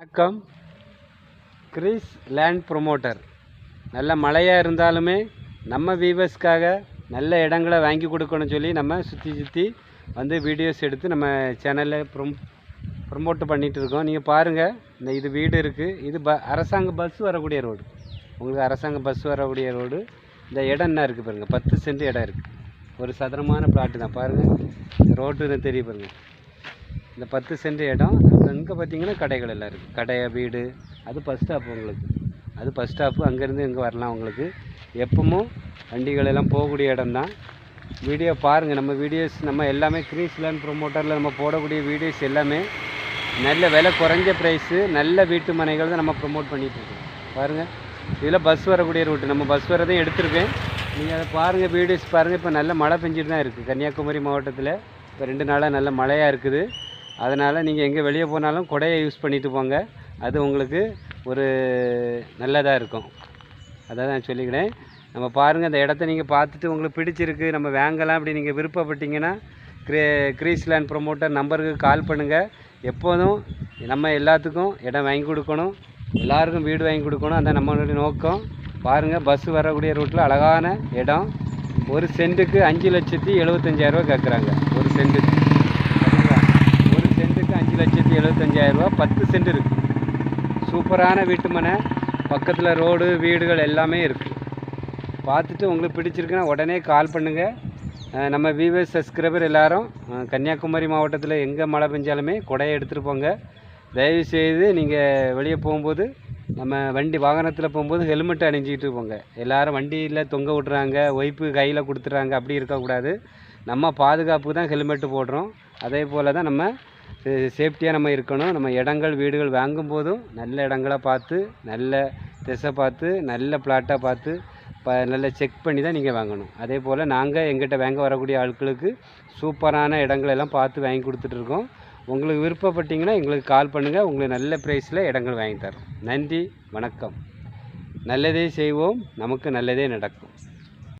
வணக்கம். Chris Land promoter. நல்ல மழையாக இருந்தாலுமே நம்ம வீவர்ஸ்க்காக நல்ல இடங்களை வாங்கி கொடுக்கணும்னு சொல்லி நம்ம சுற்றி சுற்றி வந்து வீடியோஸ் எடுத்து நம்ம சேனலில் ப்ரொம் ப்ரொமோட் பண்ணிகிட்டு இருக்கோம். நீங்கள் பாருங்கள் இந்த இது வீடு இருக்குது இது ப அரசாங்க பஸ் வரக்கூடிய ரோடு உங்களுக்கு அரசாங்க பஸ் வரக்கூடிய ரோடு இந்த இடம் என்ன இருக்குது பாருங்கள் பத்து சென்ட் இடம் இருக்குது ஒரு சதுரமான பிளாட்டு தான். பாருங்கள் ரோட்டு தெரிய பாருங்கள் இந்த பத்து சென்ட் இடம். அங்கே இங்கே பார்த்தீங்கன்னா கடைகள் எல்லாம் இருக்குது கடை வீடு அது பஸ் ஸ்டாப் உங்களுக்கு. அது பஸ் ஸ்டாப்பு அங்கேருந்து இங்கே வரலாம் உங்களுக்கு. எப்பவும் வண்டிகள் எல்லாம் போகக்கூடிய இடம் தான். வீடியோ பாருங்கள் நம்ம வீடியோஸ் நம்ம எல்லாமே கிரீஸ்லேண்ட் ப்ரொமோட்டரில் நம்ம போடக்கூடிய வீடியோஸ் எல்லாமே நல்ல விலை குறைஞ்ச ப்ரைஸு நல்ல வீட்டு மனைகள் தான் நம்ம ப்ரொமோட் பண்ணிகிட்டு இருக்கோம். பாருங்கள் இதில் பஸ் வரக்கூடிய ரூட்டு நம்ம பஸ் வரதையும் எடுத்திருக்கேன். நீங்கள் அதை பாருங்கள் வீடியோஸ் பாருங்கள் இப்போ நல்ல மழை பெஞ்சிட்டு தான் இருக்குது கன்னியாகுமரி மாவட்டத்தில் இப்போ ரெண்டு நாளாக நல்ல மழையாக இருக்குது. அதனால் நீங்கள் எங்கே வெளியே போனாலும் குடையை யூஸ் பண்ணிட்டு போங்க. அது உங்களுக்கு ஒரு நல்லதாக இருக்கும். அதை தான் சொல்லிக்கிறேன். நம்ம பாருங்கள் அந்த இடத்த நீங்கள் பார்த்துட்டு உங்களுக்கு பிடிச்சிருக்கு நம்ம வாங்கலாம் அப்படி நீங்கள் விருப்பப்பட்டீங்கன்னா கிரே கிரீஸ்லேண்ட் ப்ரொமோட்டர் நம்பருக்கு கால் பண்ணுங்கள் எப்போதும் நம்ம எல்லாத்துக்கும் இடம் வாங்கி கொடுக்கணும். எல்லாருக்கும் வீடு வாங்கி கொடுக்கணும். அந்த நம்மளுடைய நோக்கம். பாருங்கள் பஸ் வரக்கூடிய ரூட்டில் அழகான இடம். ஒரு சென்ட்டுக்கு அஞ்சு லட்சத்தி எழுபத்தஞ்சாயிரரூவா கேட்குறாங்க ஒரு சென்ட்டுக்கு எழுபத்தஞ்சாயிரரூபா பத்து சென்ட் இருக்குது சூப்பரான வீட்டு மனை. பக்கத்தில் ரோடு வீடுகள் எல்லாமே இருக்குது பார்த்துட்டு உங்களுக்கு பிடிச்சிருக்குன்னா உடனே கால் பண்ணுங்கள் நம்ம விவஸ் சப்ஸ்கிரைபர் எல்லாரும் கன்னியாகுமரி மாவட்டத்தில் எங்கே மழை பெஞ்சாலுமே குடையை எடுத்துகிட்டு போங்க. தயவு செய்து நீங்கள் வெளியே போகும்போது நம்ம வண்டி வாகனத்தில் போகும்போது ஹெல்மெட் அணிஞ்சிக்கிட்டு போங்க. எல்லாரும் வண்டியில் தொங்க விட்றாங்க ஒய்ப்பு கையில் கொடுத்துட்றாங்க அப்படி இருக்கக்கூடாது. நம்ம பாதுகாப்புக்கு தான் ஹெல்மெட்டு போடுறோம். அதே போல் தான் நம்ம சேஃப்டியாக நம்ம இருக்கணும். நம்ம இடங்கள் வீடுகள் வாங்கும் போதும் நல்ல இடங்களா பார்த்து நல்ல திசை பார்த்து நல்ல பிளாட்டாக பார்த்து ப நல்ல செக் பண்ணி தான் நீங்கள் வாங்கணும். அதே போல் நாங்கள் எங்கிட்ட வாங்க வரக்கூடிய ஆட்களுக்கு சூப்பரான இடங்களெல்லாம் பார்த்து வாங்கி கொடுத்துட்ருக்கோம் உங்களுக்கு விருப்பப்பட்டீங்கன்னா எங்களுக்கு கால் பண்ணுங்கள் உங்களுக்கு நல்ல ப்ரைஸில் இடங்கள் வாங்கி தரோம் நன்றி வணக்கம். நல்லதே செய்வோம். நமக்கு நல்லதே நடக்கும்.